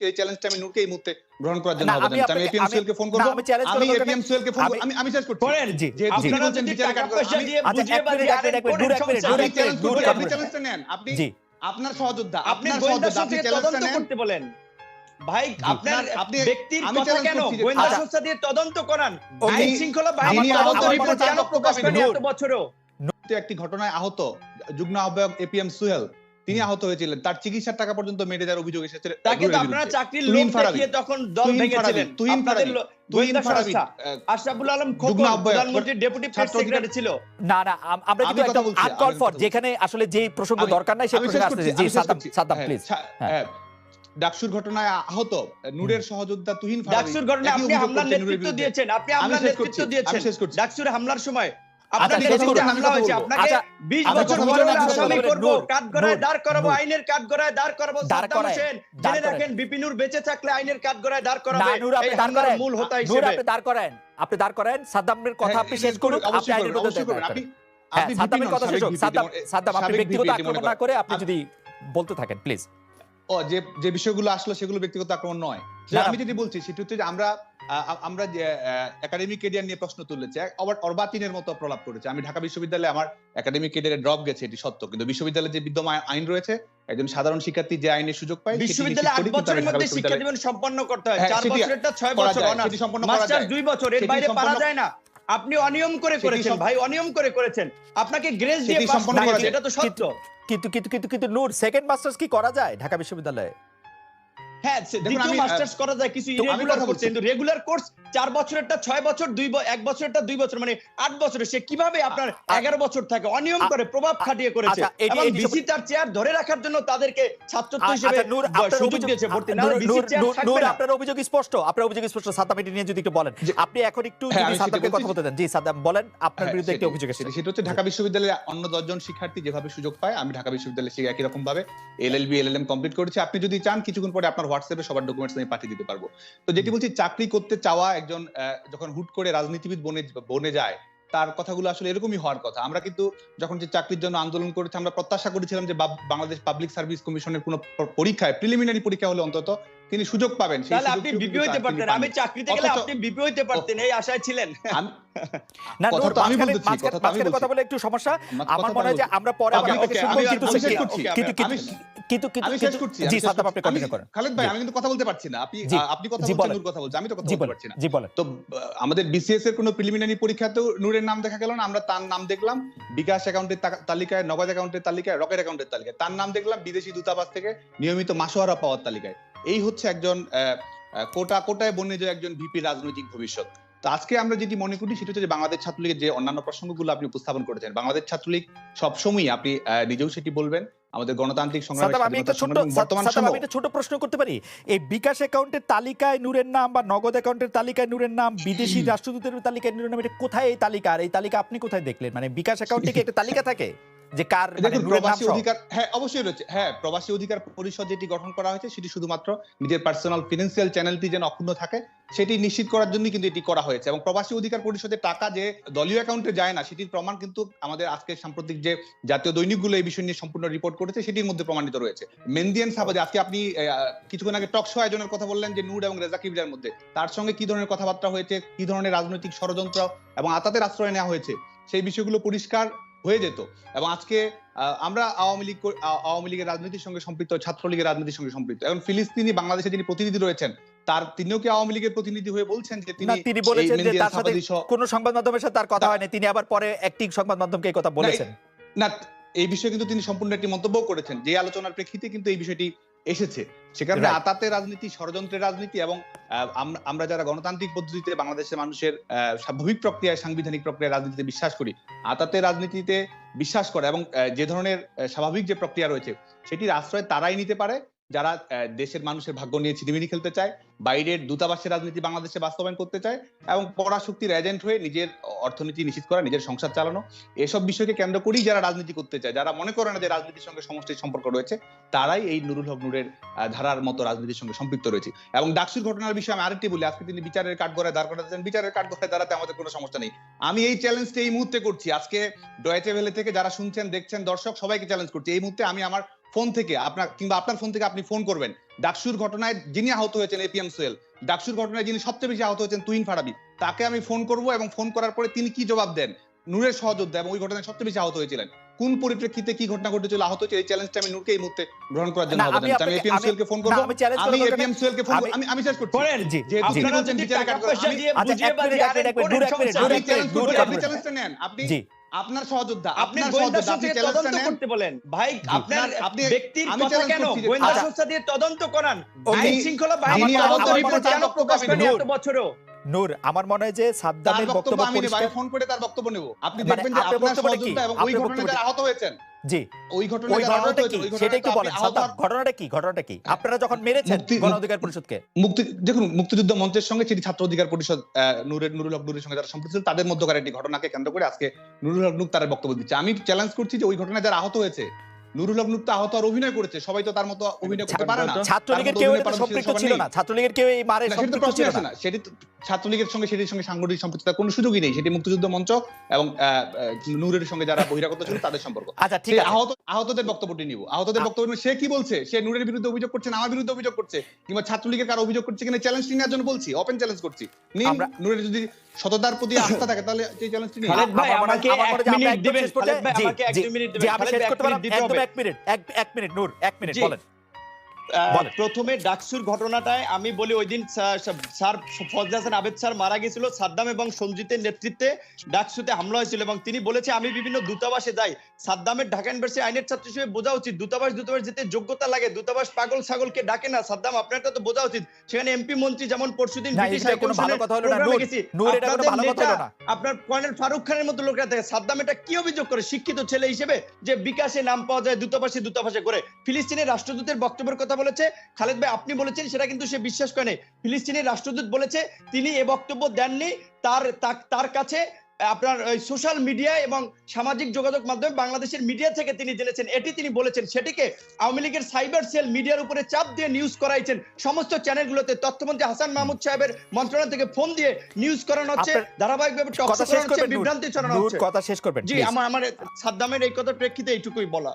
এই চ্যালেঞ্জটা আমি নূরকে এই মুহূর্তে গ্রহণ করার জন্য না, আমি ফোন করব? আমি। ফোন আমি- আমি আমি শেষ করছি। করেন জি, আপনারা বলছেন আচ্ছা, বুঝিয়ে এক মিনিট, এক মিনিট, এক এক। আপনি চ্যালেঞ্জটা নেন। আপনি জি। আপনার সহযোদ্ধা আপনার আপনি চ্যালেঞ্জটা নেন। করতে বলেন। ভাই আপনার আপনি- ব্যক্তির কথা কেন? গোয়েন্দা আচ্ছা। সংস্থা দিয়ে তদন্ত করান। আইন শৃঙ্খলা বাহিনী তদন্ত রিপোর্ট কেন প্রকাশ করেনি। এত বছরও। একটি ঘটনায় আহত যুগ্ম আহ্বায়ক এপিএম সুহেল তিনি আহত হয়েছিলেন। তার চিকিৎসার টাকা পর্যন্ত মেরে যাওয়ার অভিযোগ এসেছে। তাকে তো আপনারা চাকরির দেখিয়ে তখন দল ভেঙেছিলেন। তুহিন ফারাবি, তুহিন ফারাবি, আশরাফুল আলম খোকন প্রধানমন্ত্রীর ডেপুটি প্রেস সেক্রেটারি ছিল। না না আমরা কিন্তু একদম আনকল ফর যেখানে আসলে যে প্রসঙ্গ দরকার নাই সেই প্রসঙ্গে করছি, জি আমি শেষ সাদ্দাম করছি। সাদ্দাম প্লিজ হ্যাঁ। ডাকসুর ঘটনায় আহত নূরের সহযোদ্ধা তুহিন ফারাবি। ডাকসুর ঘটনায় আপনি হামলার নেতৃত্ব দিয়েছেন আপনি হামলার শেষ নেতৃত্ব দিয়েছেন। ডাকসুর হামলার সময় আপনার শেষ নেতৃত্বে করুন, আমি হামলা কথা হয়েছে বলব। আপনাকে 20 আমি বছর কথা পরে বলব, আমি কথা আসামি বলব। করব নূর, কাঠগড়ায় নূর, দাঁড় করাবো নূর। দাঁড় করাবো দাঁড় সাদ্দাম করায়, হোসেন দাঁড় জেনে করায়। রাখেন বিপিনুর বেঁচে থাকলে আইনের কাঠগড়ায় দাঁড় না করাবে নূর আপনি দাঁড় করেন সাদ্দামের কথা হ্যাঁ, আপনি শেষ করুন আপনি আইনের আপনি। হ্যাঁ আপনি সাদ্দামের কথা শেষ হোক সাদ্দাম সাদ্দাম আপনি ব্যক্তিগত আক্রমণ না করে আপনি যদি বলতে থাকেন প্লিজ ও যে যে বিষয়গুলো আসলো সেগুলো ব্যক্তিগত আক্রমণ নয়। আমি যদি বলছি সেটা হচ্ছে আমরা আমরা যে একাডেমিক কেরিয়ার নিয়ে প্রশ্ন তুলেছে আবার অর্বাচীনের মতো প্রলাপ করেছে আমি ঢাকা বিশ্ববিদ্যালয়ে আমার একাডেমিক কেরিয়ারে ড্রপ গেছে এটি সত্য কিন্তু বিশ্ববিদ্যালয়ে যে বিদ্যমান আইন রয়েছে একজন সাধারণ শিক্ষার্থী যে আইনের সুযোগ পায় বিশ্ববিদ্যালয়ে আট বছরের মধ্যে শিক্ষা জীবন সম্পন্ন করতে হয় হ্যাঁ, চার সেটি বছরেরটা ছয় বছর অনার্স সম্পন্ন করা যায়। দুই বছর এর বাইরে পারা যায় না আপনি অনিয়ম করে করেছেন ভাই অনিয়ম করে করেছেন আপনাকে গ্রেস দিয়ে পাস করা যায়। এটা তো সত্য কিন্তু কিন্তু কিন্তু কিন্তু নূর সেকেন্ড মাস্টার্স কি করা যায় ঢাকা বিশ্ববিদ্যালয়ে হ্যাঁ দেখুন, আমি, মাস্টার্স করা যায় কিছু ইরেগুলার কথা কিন্তু রেগুলার কোর্স চার বছরেরটা ছয় বছর দুই এক বছরেরটা দুই বছর মানে আট বছরে সে কীভাবে আপনার এগারো বছর থাকে অনিয়ম করে প্রভাব খাটিয়ে করেছে। এবং বিসি তার চেয়ার ধরে রাখার জন্য তাদেরকে ছাত্রত্ব হিসেবে নূর, আপনার সুযোগ দিয়েছে ভর্তি। না বিসি চেয়ার নূর, থাকবে নূর, না। আপনার অভিযোগ স্পষ্ট। আপনার অভিযোগ স্পষ্ট সাদ্দাম এটি নিয়ে যদি একটু বলেন। যে- আপনি এখন একটু হ্যাঁ, যদি কথা। বলতে দেন জি বলেন আপনার হ্যাঁ, বিরুদ্ধে একটি অভিযোগ এসেছে। সেটা হচ্ছে ঢাকা বিশ্ববিদ্যালয়ে অন্য দশজন শিক্ষার্থী যেভাবে সুযোগ পায় আমি ঢাকা বিশ্ববিদ্যালয়ে সে একই রকম ভাবে এলএলবি এলএলএম কমপ্লিট করেছি। আপনি যদি চান কিছুক্ষণ পরে আপনার হোয়াটসঅ্যাপে সবার ডকুমেন্টস আমি পাঠিয়ে দিতে পারব। তো যেটি বলছি চাকরি করতে চাওয়া একজন যখন হুট করে রাজনীতিবিদ বনে বনে যায় তার কথাগুলো আসলে এরকমই হওয়ার কথা। আমরা কিন্তু যখন যে চাকরির জন্য আন্দোলন করেছি আমরা প্রত্যাশা করেছিলাম যে বাংলাদেশ পাবলিক সার্ভিস কমিশনের কোনো পরীক্ষায় প্রিলিমিনারি পরীক্ষা হলে অন্তত তিনি সুযোগ পাবেন তাহলে আপনি বিপি হইতে পারতেন। আমি পাননি। চাকরিতে গেলে আপনি বিপি হইতে পারতেন এই আশায় ছিলেন। না নূর আমি বলতেছি, কথা আমি কথা বলে একটু সমস্যা। আমার মনে হয় যে আমরা পরে আবার আপনাকে শুনব আমি- কিন্তু শেষ করছি, কিন্তু কিন্তু কিন্তু কিন্তু আমি শেষ করছি জি করছি। আপনি আমি- কন্টিনিউ করেন। খালেদ ভাই আমি কিন্তু কথা বলতে পারছি না। আপনি আপনি কথা বলছেন নূর কথা বলছে আমি তো কথা বলতে পারছি না। জি বলেন। তো আমাদের বিসিএস এর কোনো প্রিলিমিনারি পরীক্ষাতেও নূরের নাম দেখা গেল না আমরা তার নাম দেখলাম বিকাশ অ্যাকাউন্টের তালিকায় নগদ অ্যাকাউন্টের তালিকায় রকেট অ্যাকাউন্টের তালিকায়। তার নাম দেখলাম বিদেশি দূতাবাস থেকে নিয়মিত মাসোহারা পাওয়ার তালিকায়। এই হচ্ছে একজন কোটা কোটায় বন্যে যে একজন ভিপি রাজনৈতিক ভবিষ্যৎ। তো আজকে আমরা যেটি মনে করি সেটা হচ্ছে যে বাংলাদেশ ছাত্রলীগের যে অন্যান্য প্রসঙ্গগুলো আপনি উপস্থাপন করেছেন বাংলাদেশ ছাত্রলীগ সবসময় আপনি নিজেও সেটি বলবেন আমাদের গণতান্ত্রিক সংগ্রামের আমি একটা আমি একটা ছোট প্রশ্ন করতে পারি। এই বিকাশ অ্যাকাউন্টের তালিকায় নূরের নাম বা নগদ অ্যাকাউন্টের তালিকায় নূরের নাম বিদেশি রাষ্ট্রদূতের তালিকায় নূরের নাম এটা কোথায় এই তালিকা? আর এই তালিকা আপনি কোথায় দেখলেন? মানে বিকাশ অ্যাকাউন্টে কি একটা তালিকা থাকে? যে কার মানে প্রবাসী অধিকার হ্যাঁ অবশ্যই রয়েছে। হ্যাঁ প্রবাসী অধিকার পরিষদ যেটি গঠন করা হয়েছে সেটি শুধুমাত্র নিজের পার্সোনাল ফিনান্সিয়াল চ্যানেলটি যেন অক্ষুণ্ণ থাকে সেটি নিশ্চিত করার জন্য কিন্তু এটি করা হয়েছে। এবং প্রবাসী অধিকার পরিষদের টাকা যে দলীয় অ্যাকাউন্টে যায় না সেটির প্রমাণ কিন্তু আমাদের আজকে সাম্প্রতিক যে জাতীয় দৈনিকগুলো এই বিষয় নিয়ে সম্পূর্ণ রিপোর্ট করেছে সেটির মধ্যে প্রমাণিত রয়েছে। মেন্দিয়ান সাবাজে আজকে আপনি কিছুক্ষণ আগে টক শো আয়োজনের কথা বললেন যে নুড এবং রেজা কিবরিয়ার মধ্যে। তার সঙ্গে কি ধরনের কথাবার্তা হয়েছে কি ধরনের রাজনৈতিক ষড়যন্ত্র এবং আতাতের আশ্রয় নেওয়া হয়েছে সেই বিষয়গুলো পরিষ্কার হয়ে যেত। এবং আজকে আমরা আওয়ামী লীগ আওয়ামী লীগের রাজনীতির সঙ্গে সম্পৃক্ত ছাত্রলীগের রাজনীতির সঙ্গে সম্পৃক্ত। এখন ফিলিস্তিনি বাংলাদেশে যিনি প্রতিনিধি রয়েছেন তার তিনিও কি আওয়ামী লীগের প্রতিনিধি হয়ে বলছেন যে তিনি তিনি বলেছেন যে তার সাথে কোনো সংবাদ মাধ্যমের সাথে তার কথা হয়নি। তিনি আবার পরে একটি সংবাদ মাধ্যমকে এই কথা বলেছেন। না এই বিষয়ে কিন্তু তিনি সম্পূর্ণ একটি মন্তব্য করেছেন। যে আলোচনার প্রেক্ষিতে কিন্তু এই বিষয়টি এসেছে সে আতাতে. রাজনীতি ষড়যন্ত্রের রাজনীতি এবং আহ, আমরা যারা গণতান্ত্রিক পদ্ধতিতে বাংলাদেশের মানুষের আহ, স্বাভাবিক প্রক্রিয়ায় সাংবিধানিক প্রক্রিয়ায় রাজনীতিতে বিশ্বাস করি আতাতে রাজনীতিতে বিশ্বাস করে এবং আহ, যে ধরনের স্বাভাবিক যে প্রক্রিয়া রয়েছে সেটির আশ্রয় তারাই নিতে পারে যারা দেশের মানুষের ভাগ্য নিয়ে ছিনিমিনি খেলতে চায়, বাইরের দূতাবাসের রাজনীতি বাংলাদেশে বাস্তবায়ন করতে চায়, এবং পরাশক্তির এজেন্ট হয়ে নিজের অর্থনীতি নিশ্চিত করা, নিজের সংসার চালানো, এসব বিষয়কে কেন্দ্র করেই যারা রাজনীতি করতে চায়, যারা মনে করে না যে রাজনীতির সঙ্গে সমষ্টির সম্পর্ক রয়েছে, তারাই এই নুরুল হক নূরের ধারার মতো রাজনীতির সঙ্গে সম্পৃক্ত রয়েছে। এবং ডাকসুর ঘটনার বিষয়ে আমি আরেকটি বলি, আজকে তিনি বিচারের কাঠগড়ায় দাঁড় করাতেছেন বিচারের কাঠগড়ায় দাঁড়াতে আমাদের কোনো সমস্যা নেই। আমি এই চ্যালেঞ্জটা এই মুহূর্তে করছি, আজকে ডয়েচে ভেলে থেকে যারা শুনছেন, দেখছেন, দর্শক, সবাইকে চ্যালেঞ্জ করছি। এই মুহূর্তে আমি আমার ফোন থেকে আপনার কিংবা আপনার ফোন থেকে আপনি ফোন করবেন। ডাকসুর ঘটনায় যিনি আহত হয়েছেন এপিএম সোহেল ডাকসুর ঘটনায় যিনি সবচেয়ে বেশি আহত হয়েছেন তুইন ফারাবি তাকে আমি ফোন করব এবং ফোন করার পরে তিনি কি জবাব দেন? নূরের সহযোদ্ধা এবং ওই ঘটনায় সবচেয়ে বেশি আহত হয়েছিলেন। কোন পরিপ্রেক্ষিতে কি ঘটনা ঘটেছিল আহত হয়েছে? এই চ্যালেঞ্জটা আমি নূরকে এই মুহূর্তে গ্রহণ করার জন্য আবেদন। আমি এপিএম সোহেলকে ফোন করব। আমি এপিএম সোহেলকে ফোন আমি- আমি আমি শেষ করছি। করেন জি। আপনারা বলছেন বিচার আমি- দিয়ে আচ্ছা, বুঝিয়ে এক মিনিট, এক মিনিট, আনেন, এক মিনিট, করেন, আপনি। চ্যালেঞ্জটা নেন। আপনি জি। আপনার সহযোদ্ধা আপনি গোয়েন্দা সংস্থা দিয়ে তদন্ত করতে বলেন। ভাই আপনার আপনি- ব্যক্তির কথা কেন গোয়েন্দা। সংস্থা দিয়ে তদন্ত করান. আইন শৃঙ্খলা বাহিনী তদন্ত রিপোর্ট কেন প্রকাশ করেন এত বছরও? নূর আমার মনে হয় যে সাদ্দামের বক্তব্য আমি নেব ফোন করে তার বক্তব্য নেব। আপনি মানে দেখবেন যে আপনার সহযোদ্ধা এবং ওই ঘটনায় যারা আহত হয়েছেন। জি। ওই ঘটনায় ওই যারা আহত ঘটনাটা কি? সেটা একটু বলেন আপনি আহত সাদ্দাম হওয়ার- ঘটনাটা কি? ঘটনাটা কি? আপনারা যখন মেরেছেন গণ অধিকার পরিষদকে? মুক্তি দেখুন মুক্তিযুদ্ধ মঞ্চের সঙ্গে সেটি ছাত্র অধিকার পরিষদ আহ, নুরুল হক নূরের সঙ্গে যারা সম্পৃক্ত ছিল তাদের মধ্যকার একটি ঘটনাকে কেন্দ্র করে আজকে নুরুল হক তার বক্তব্য দিচ্ছে। আমি চ্যালেঞ্জ করছি যে ওই ঘটনায় যারা আহত হয়েছে নুরুল হক তো আহত আর অভিনয় করেছে সবাই তো তার মতো অভিনয় করতে পারে না। ছাত্রলীগের কেউ সম্পৃক্ত ছিল না। ছাত্রলীগের কেউ এই মারে সেটা সম্পৃক্ত ছিল না। না। সেটি তো ছাত্রলীগের সঙ্গে সেটির সঙ্গে সাংগঠনিক সম্পৃক্ততার কোনো সুযোগই নেই সেটি মুক্তিযুদ্ধ মঞ্চ এবং নূরের সঙ্গে যারা বহিরাগত ছিল তাদের সম্পর্ক আচ্ছা ঠিক আহত আহতদের বক্তব্যটি নিব আহতদের বক্তব্য নিব। সে কি বলছে সে নূরের বিরুদ্ধে অভিযোগ করছে না আমার বিরুদ্ধে অভিযোগ করছে কিংবা ছাত্রলীগের কারও অভিযোগ করছে কিনা চ্যালেঞ্জ নেওয়ার জন্য বলছি ওপেন চ্যালেঞ্জ করছি নিন নূরের যদি সততার প্রতি আস্থা থাকে তাহলে এই চ্যালেঞ্জটি নিন খালেদ ভাই, আমাকে আমার মনে হয় যে এক মিনিট দিবেন। খালেদ ভাই, আমাকে এক মিনিট দিবেন। আমি শেষ করতে এক পারলাম মিনিট একদম হবে। এক মিনিট নূর এক মিনিট বলেন। প্রথমে ডাকসুর ঘটনাটায় আমি বলি ওই দিন স্যার ফজল হাসান আবেদ স্যার মারা গেছিল সাদ্দাম এবং সঞ্জিতের নেতৃত্বে ডাকসুতে হামলা হয়েছিল এবং তিনি বলেছে আমি বিভিন্ন দূতাবাসে যাই সাদ্দামের ঢাকা ইউনিভার্সিটি আইনের ছাত্র হিসেবে বোঝা উচিত। দূতাবাস দূতাবাস যেতে যোগ্যতা লাগে। দূতাবাস পাগল ছাগলকে ডাকে না। সাদ্দাম আপনারটা তো বোঝা উচিত। সেখানে এমপি মন্ত্রী যেমন পরশুদিন ব্রিটিশ কোনো ভালো কথা হলো না, নূর। নূর, এটা কোনো ভালো কথা না। আপনার কর্নেল ফারুক খানের মতো লোকরা থাকে। সাদ্দাম এটা কি অভিযোগ করে? শিক্ষিত ছেলে হিসেবে যে বিকাশে নাম পাওয়া যায় দূতাবাসে দূতাবাসে করে। ফিলিস্তিনের রাষ্ট্রদূতের বক্তব্যের কথা বলেছে। খালেদ ভাই আপনি বলেছেন সেটা কিন্তু সে বিশ্বাস করে ফিলিস্তিনের রাষ্ট্রদূত বলেছে তিনি এ বক্তব্য দেননি। তার তার কাছে আপনার সোশ্যাল মিডিয়া এবং সামাজিক যোগাযোগ মাধ্যমে বাংলাদেশের মিডিয়া থেকে তিনি জেনেছেন এটি তিনি বলেছেন সেটিকে আওয়ামী লীগের সাইবার সেল মিডিয়ার উপরে চাপ দিয়ে নিউজ করাইছেন। সমস্ত চ্যানেলগুলোতে তথ্যমন্ত্রী হাসান মাহমুদ সাহেবের মন্ত্রণালয় থেকে ফোন দিয়ে নিউজ করানো হচ্ছে ধারাবাহিকভাবে টক করানো হচ্ছে বিভ্রান্তি ছড়ানো হচ্ছে। কথা শেষ করবেন জি আমার আমার সাদ্দামের এই কথা প্রেক্ষিতে এইটুকুই বলা।